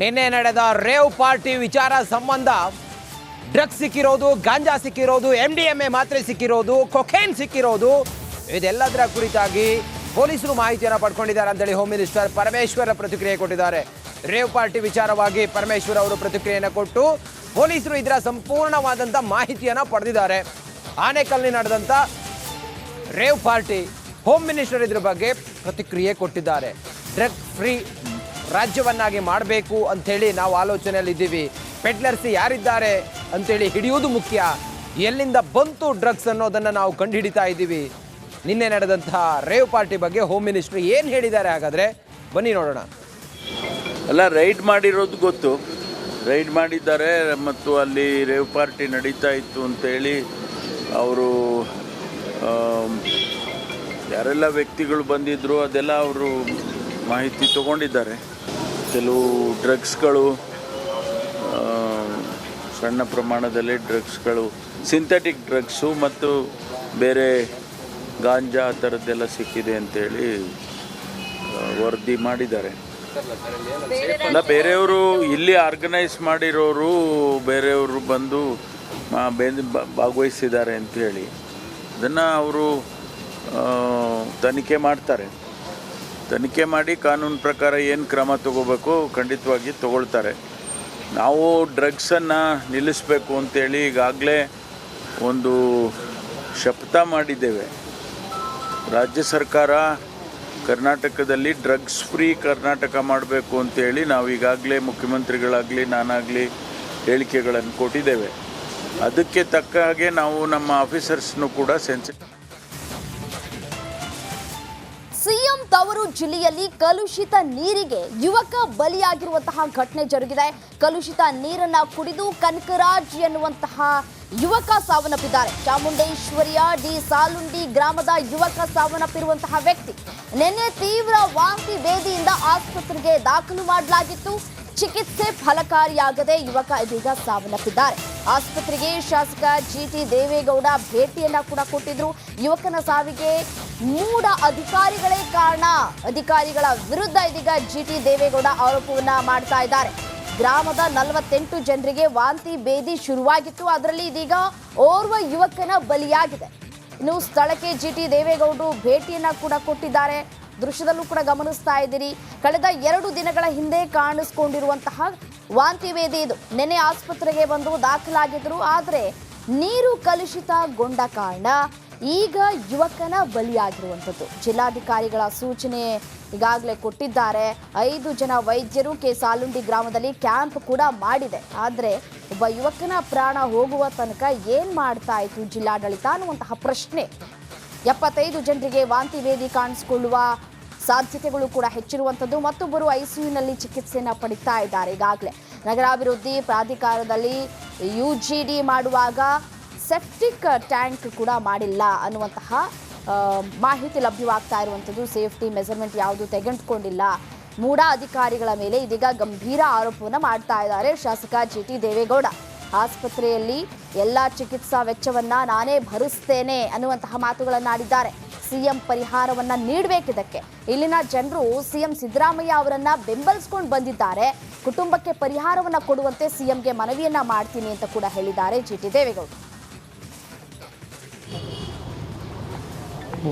ನಿನ್ನೆ ನಡೆದ rave party ವಿಚಾರ ಸಂಬಂಧ ಡ್ರಗ್ಸ್ ಸಿಕ್ಕಿರೋದು, ಗಾಂಜಾ ಸಿಕ್ಕಿರೋದು ಎಂ ಡಿ ಎಂ ಎ ಮಾತ್ರೆ ಸಿಕ್ಕಿರೋದು, ಕೊಕೇನ್ ಸಿಕ್ಕಿರೋದು, ಇದೆಲ್ಲದರ ಕುರಿತಾಗಿ ಪೊಲೀಸರು ಮಾಹಿತಿಯನ್ನು ಪಡ್ಕೊಂಡಿದ್ದಾರೆ ಅಂತೇಳಿ ಹೋಮ್ ಮಿನಿಸ್ಟರ್ ಪರಮೇಶ್ವರ ಪ್ರತಿಕ್ರಿಯೆ ಕೊಟ್ಟಿದ್ದಾರೆ. ರೇವ್ ಪಾರ್ಟಿ ವಿಚಾರವಾಗಿ ಪರಮೇಶ್ವರ್ ಅವರು ಪ್ರತಿಕ್ರಿಯೆಯನ್ನು ಕೊಟ್ಟು ಪೊಲೀಸರು ಇದರ ಸಂಪೂರ್ಣವಾದಂಥ ಮಾಹಿತಿಯನ್ನು ಪಡೆದಿದ್ದಾರೆ. ಆನೆಕಲ್ಲಿ ನಡೆದಂಥ ರೇವ್ ಪಾರ್ಟಿ ಹೋಮ್ ಮಿನಿಸ್ಟರ್ ಇದ್ರ ಬಗ್ಗೆ ಪ್ರತಿಕ್ರಿಯೆ ಕೊಟ್ಟಿದ್ದಾರೆ. ಡ್ರಗ್ ಫ್ರೀ ರಾಜ್ಯವನ್ನಾಗಿ ಮಾಡಬೇಕು ಅಂಥೇಳಿ ನಾವು ಆಲೋಚನೆಯಲ್ಲಿ ಇದ್ದೀವಿ ಪೆಡ್ಲರ್ಸ್ ಯಾರಿದ್ದಾರೆ ಅಂಥೇಳಿ ಹಿಡಿಯುವುದು ಮುಖ್ಯ. ಎಲ್ಲಿಂದ ಬಂತು ಡ್ರಗ್ಸ್ ಅನ್ನೋದನ್ನು ನಾವು ಕಂಡುಹಿಡಿತಾ ಇದ್ದೀವಿ. ನಿನ್ನೆ ನಡೆದಂತಹ ರೇವ್ ಪಾರ್ಟಿ ಬಗ್ಗೆ ಹೋಮ್ ಮಿನಿಸ್ಟರ್ ಏನು ಹೇಳಿದ್ದಾರೆ ಹಾಗಾದರೆ? ಬನ್ನಿ ನೋಡೋಣ. ಅಲ್ಲ, ರೈಡ್ ಮಾಡಿರೋದು ಗೊತ್ತು. ರೈಡ್ ಮಾಡಿದ್ದಾರೆ ಮತ್ತು ಅಲ್ಲಿ ರೇವ್ ಪಾರ್ಟಿ ನಡೀತಾ ಇತ್ತು ಅಂತೇಳಿ ಅವರು ಯಾರೆಲ್ಲ ವ್ಯಕ್ತಿಗಳು ಬಂದಿದ್ದರು ಅದೆಲ್ಲ ಅವರು ಮಾಹಿತಿ ತಗೊಂಡಿದ್ದಾರೆ. ಕೆಲವು ಡ್ರಗ್ಸ್ಗಳು ಸಣ್ಣ ಪ್ರಮಾಣದಲ್ಲಿ ಡ್ರಗ್ಸ್ಗಳು, ಸಿಂಥೆಟಿಕ್ ಡ್ರಗ್ಸು ಮತ್ತು ಬೇರೆ ಗಾಂಜಾ ಆ ಥರದ್ದೆಲ್ಲ ಸಿಕ್ಕಿದೆ ಅಂತೇಳಿ ವರದಿ ಮಾಡಿದ್ದಾರೆ. ಅಲ್ಲ, ಬೇರೆಯವರು ಇಲ್ಲಿ ಆರ್ಗನೈಸ್ ಮಾಡಿರೋರು, ಬೇರೆಯವರು ಬಂದು ಭಾಗವಹಿಸಿದ್ದಾರೆ ಅಂತ ಹೇಳಿ ಅದನ್ನು ಅವರು ತನಿಖೆ ಮಾಡ್ತಾರೆ. ತನಿಖೆ ಮಾಡಿ ಕಾನೂನು ಪ್ರಕಾರ ಏನು ಕ್ರಮ ತಗೋಬೇಕು ಖಂಡಿತವಾಗಿ ತಗೊಳ್ತಾರೆ. ನಾವು ಡ್ರಗ್ಸನ್ನು ನಿಲ್ಲಿಸಬೇಕು ಅಂತೇಳಿ ಈಗಾಗಲೇ ಒಂದು ಶಪಥ ಮಾಡಿದ್ದೇವೆ. ರಾಜ್ಯ ಸರ್ಕಾರ ಕರ್ನಾಟಕದಲ್ಲಿ ಡ್ರಗ್ಸ್ ಫ್ರೀ ಕರ್ನಾಟಕ ಮಾಡಬೇಕು ಅಂತೇಳಿ ನಾವು ಈಗಾಗಲೇ ಮುಖ್ಯಮಂತ್ರಿಗಳಾಗಲಿ ನಾನಾಗಲಿ ಹೇಳಿಕೆಗಳನ್ನು ಕೊಟ್ಟಿದ್ದೇವೆ. ಅದಕ್ಕೆ ತಕ್ಕ ಹಾಗೆ ನಾವು ನಮ್ಮ ಆಫೀಸರ್ಸ್ನು ಕೂಡ ಸೆನ್ಸಿ ಸಿಎಂ ತವರು ಜಿಲ್ಲೆಯಲ್ಲಿ ಕಲುಷಿತ ನೀರಿಗೆ ಯುವಕ ಬಲಿಯಾಗಿರುವಂತಹ ಘಟನೆ ಜರುಗಿದೆ. ಕಲುಷಿತ ನೀರನ್ನ ಕುಡಿದು ಕನಕರಾಜ್ ಎನ್ನುವಂತಹ ಯುವಕ ಸಾವನ್ನಪ್ಪಿದ್ದಾರೆ. ಚಾಮುಂಡೇಶ್ವರಿಯ ಡಿ ಸಾಲುಂಡಿ ಗ್ರಾಮದ ಯುವಕ ಸಾವನ್ನಪ್ಪಿರುವಂತಹ ವ್ಯಕ್ತಿ ನಿನ್ನೆ ತೀವ್ರ ವಾಂತಿ ಬೇದಿಯಿಂದ ಆಸ್ಪತ್ರೆಗೆ ದಾಖಲು ಮಾಡಲಾಗಿತ್ತು. ಚಿಕಿತ್ಸೆ ಫಲಕಾರಿಯಾಗದೆ ಯುವಕ ಇದೀಗ ಸಾವನ್ನಪ್ಪಿದ್ದಾರೆ. ಆಸ್ಪತ್ರೆಗೆ ಶಾಸಕ ಜಿ ಟಿ ದೇವೇಗೌಡ ಭೇಟಿಯನ್ನ ಕೂಡ ಕೊಟ್ಟಿದ್ರು. ಯುವಕನ ಸಾವಿಗೆ ಮೂಢ ಅಧಿಕಾರಿಗಳೇ ಕಾರಣ. ಅಧಿಕಾರಿಗಳ ವಿರುದ್ಧ ಇದೀಗ ಜಿಟಿ ದೇವೇಗೌಡ ಆರೋಪವನ್ನ ಮಾಡ್ತಾ ಇದ್ದಾರೆ. ಗ್ರಾಮದ ನಲವತ್ತೆಂಟು ಜನರಿಗೆ ವಾಂತಿ ಭೇದಿ ಶುರುವಾಗಿತ್ತು. ಅದರಲ್ಲಿ ಇದೀಗ ಓರ್ವ ಯುವಕನ ಬಲಿಯಾಗಿದೆ. ಇನ್ನು ಸ್ಥಳಕ್ಕೆ ಜಿಟಿ ದೇವೇಗೌಡರು ಭೇಟಿಯನ್ನ ಕೂಡ ಕೊಟ್ಟಿದ್ದಾರೆ. ದೃಶ್ಯದಲ್ಲೂ ಕೂಡ ಗಮನಿಸ್ತಾ ಇದ್ದೀರಿ. ಕಳೆದ ಎರಡು ದಿನಗಳ ಹಿಂದೆ ಕಾಣಿಸ್ಕೊಂಡಿರುವಂತಹ ವಾಂತಿ ಭೇದಿ ಇದು. ನಿನ್ನೆ ಆಸ್ಪತ್ರೆಗೆ ಬಂದು ದಾಖಲಾಗಿದ್ದರು ಆದರೆ ನೀರು ಕಲುಷಿತಗೊಂಡ ಕಾರಣ. ಈಗ ಯುವಕನ ಬಲಿಯಾಗಿರುವಂಥದ್ದು. ಜಿಲ್ಲಾಧಿಕಾರಿಗಳ ಸೂಚನೆ ಈಗಾಗಲೇ ಕೊಟ್ಟಿದ್ದಾರೆ. ಐದು ಜನ ವೈದ್ಯರು ಕೆ ಸಾಲುಂಡಿ ಗ್ರಾಮದಲ್ಲಿ ಕ್ಯಾಂಪ್ ಕೂಡ ಮಾಡಿದೆ. ಆದರೆ ಒಬ್ಬ ಯುವಕನ ಪ್ರಾಣ ಹೋಗುವ ತನಕ ಏನು ಮಾಡ್ತಾ ಇತ್ತು ಜಿಲ್ಲಾಡಳಿತ ಅನ್ನುವಂತಹ ಪ್ರಶ್ನೆ. ಎಪ್ಪತ್ತೈದು ಜನರಿಗೆ ವಾಂತಿ ವೇದಿ ಕಾಣಿಸಿಕೊಳ್ಳುವ ಸಾಧ್ಯತೆಗಳು ಕೂಡ ಹೆಚ್ಚಿರುವಂಥದ್ದು. ಮತ್ತೊಬ್ಬರು ಐಸಿಯುನಲ್ಲಿ ಚಿಕಿತ್ಸೆಯನ್ನು ಪಡಿತಾ ಇದ್ದಾರೆ. ಈಗಾಗಲೇ ನಗರಾಭಿವೃದ್ಧಿ ಪ್ರಾಧಿಕಾರದಲ್ಲಿ ಯು ಜಿ ಡಿ ಮಾಡುವಾಗ ಸೆಪ್ಟಿಕ್ ಟ್ಯಾಂಕ್ ಕೂಡ ಮಾಡಿಲ್ಲ ಅನ್ನುವಂತಹ ಮಾಹಿತಿ ಲಭ್ಯವಾಗ್ತಾ ಇರುವಂಥದ್ದು ಸೇಫ್ಟಿ ಮೆಜರ್ಮೆಂಟ್ ಯಾವುದು ತೆಗೆದುಕೊಂಡಿಲ್ಲ. ಮೂಡಾ ಅಧಿಕಾರಿಗಳ ಮೇಲೆ ಇದೀಗ ಗಂಭೀರ ಆರೋಪವನ್ನು ಮಾಡ್ತಾ ಇದ್ದಾರೆ ಶಾಸಕ ಜಿ ಟಿ ದೇವೇಗೌಡ. ಆಸ್ಪತ್ರೆಯಲ್ಲಿ ಎಲ್ಲ ಚಿಕಿತ್ಸಾ ವೆಚ್ಚವನ್ನ ನಾನೇ ಭರಿಸ್ತೇನೆ ಅನ್ನುವಂತಹ ಮಾತುಗಳನ್ನು ಆಡಿದ್ದಾರೆ. ಸಿಎಂ ಪರಿಹಾರವನ್ನ ನೀಡಬೇಕಿದಕ್ಕೆ ಇಲ್ಲಿನ ಜನರು ಸಿಎಂ ಸಿದ್ದರಾಮಯ್ಯ ಅವರನ್ನ ಬೆಂಬಲಿಸ್ಕೊಂಡು ಬಂದಿದ್ದಾರೆ. ಕುಟುಂಬಕ್ಕೆ ಪರಿಹಾರವನ್ನ ಕೊಡುವಂತೆ ಸಿಎಂಗೆ ಮನವಿಯನ್ನ ಮಾಡ್ತೀನಿ ಅಂತ ಕೂಡ ಹೇಳಿದ್ದಾರೆ ಜಿ ಟಿ ದೇವೇಗೌಡ.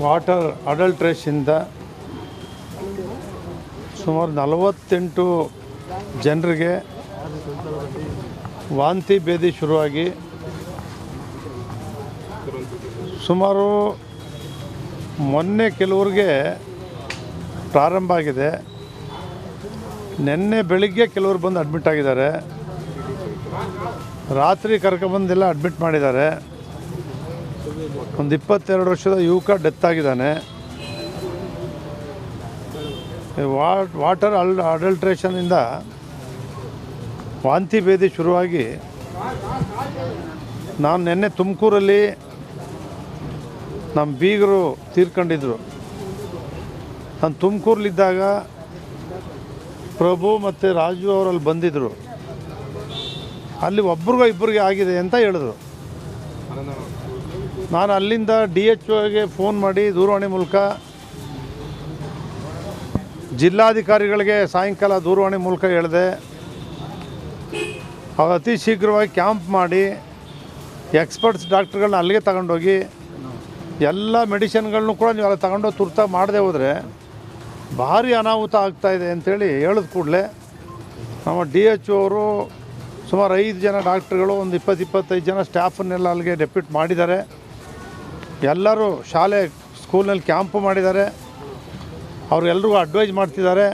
ವಾಟರ್ ಅಡಲ್ಟ್ರೇಷಿಂದ ಸುಮಾರು ನಲವತ್ತೆಂಟು ಜನರಿಗೆ ವಾಂತಿ ಭೇದಿ ಶುರುವಾಗಿ ಸುಮಾರು ಮೊನ್ನೆ ಕೆಲವ್ರಿಗೆ ಪ್ರಾರಂಭ ಆಗಿದೆ. ನಿನ್ನೆ ಬೆಳಿಗ್ಗೆ ಕೆಲವರು ಬಂದು ಅಡ್ಮಿಟ್ ಆಗಿದ್ದಾರೆ. ರಾತ್ರಿ ಕರ್ಕೊಂಬಂದೆಲ್ಲ ಅಡ್ಮಿಟ್ ಮಾಡಿದ್ದಾರೆ. ಒಂದು ಇಪ್ಪತ್ತೆರಡು ವರ್ಷದ ಯುವಕ ಡೆತ್ ಆಗಿದ್ದಾನೆ. ವಾಟರ್ ಅಲ್ ಅಡಲ್ಟ್ರೇಷನಿಂದ ವಾಂತಿ ಭೇದಿ ಶುರುವಾಗಿ ನಾನು ನಿನ್ನೆ ತುಮಕೂರಲ್ಲಿ ನಮ್ಮ ಬೀಗರು ತೀರ್ಕೊಂಡಿದ್ರು. ನಾನು ತುಮಕೂರಲ್ಲಿದ್ದಾಗ ಪ್ರಭು ಮತ್ತು ರಾಜು ಅವರಲ್ಲಿ ಬಂದಿದ್ದರು ಅಲ್ಲಿ ಒಬ್ರಿಗೋ ಇಬ್ಬರಿಗೆ ಆಗಿದೆ ಅಂತ ಹೇಳಿದ್ರು. ನಾನು ಅಲ್ಲಿಂದ ಡಿ ಎಚ್ ಒಗೆ ಫೋನ್ ಮಾಡಿ ದೂರವಾಣಿ ಮೂಲಕ ಜಿಲ್ಲಾಧಿಕಾರಿಗಳಿಗೆ ಸಾಯಂಕಾಲ ದೂರವಾಣಿ ಮೂಲಕ ಹೇಳಿದೆ. ಅವರು ಅತಿ ಶೀಘ್ರವಾಗಿ ಕ್ಯಾಂಪ್ ಮಾಡಿ ಎಕ್ಸ್ಪರ್ಟ್ಸ್ ಡಾಕ್ಟ್ರುಗಳನ್ನ ಅಲ್ಲಿಗೆ ತಗೊಂಡೋಗಿ ಎಲ್ಲ ಮೆಡಿಸಿನ್ಗಳನ್ನೂ ಕೂಡ ನೀವು ಅಲ್ಲಿ ತಗೊಂಡೋಗಿ ತುರ್ತಾಗಿ ಮಾಡದೆ ಹೋದರೆ ಭಾರಿ ಅನಾಹುತ ಆಗ್ತಾಯಿದೆ ಅಂಥೇಳಿ ಹೇಳಿದ ಕೂಡಲೇ ನಮ್ಮ ಡಿ ಎಚ್ ಅವರು ಸುಮಾರು ಐದು ಜನ ಡಾಕ್ಟ್ರುಗಳು, ಒಂದು ಇಪ್ಪತ್ತು, ಇಪ್ಪತ್ತೈದು ಜನ ಸ್ಟಾಫನ್ನೆಲ್ಲ ಅಲ್ಲಿಗೆ ಡೆಪ್ಯೂಟ್ ಮಾಡಿದ್ದಾರೆ. ಎಲ್ಲರೂ ಶಾಲೆ, ಸ್ಕೂಲ್ನಲ್ಲಿ ಕ್ಯಾಂಪು ಮಾಡಿದ್ದಾರೆ. ಅವರೆಲ್ಲರಿಗೂ ಅಡ್ವೈಸ್ ಮಾಡ್ತಿದ್ದಾರೆ.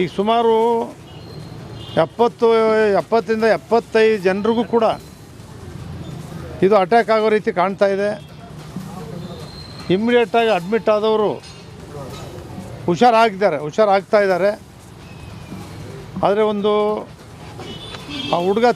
ಈಗ ಸುಮಾರು ಎಪ್ಪತ್ತು, ಎಪ್ಪತ್ತರಿಂದ ಎಪ್ಪತ್ತೈದು ಜನರಿಗೂ ಕೂಡ ಇದು ಅಟ್ಯಾಕ್ ಆಗೋ ರೀತಿ ಕಾಣ್ತಾ ಇದೆ. ಇಮ್ಮಿಡಿಯೇಟಾಗಿ ಅಡ್ಮಿಟ್ ಆದವರು ಹುಷಾರಾಗಿದ್ದಾರೆ, ಹುಷಾರಾಗ್ತಾ ಇದ್ದಾರೆ. ಆದರೆ ಒಂದು ಆ ಹುಡುಗ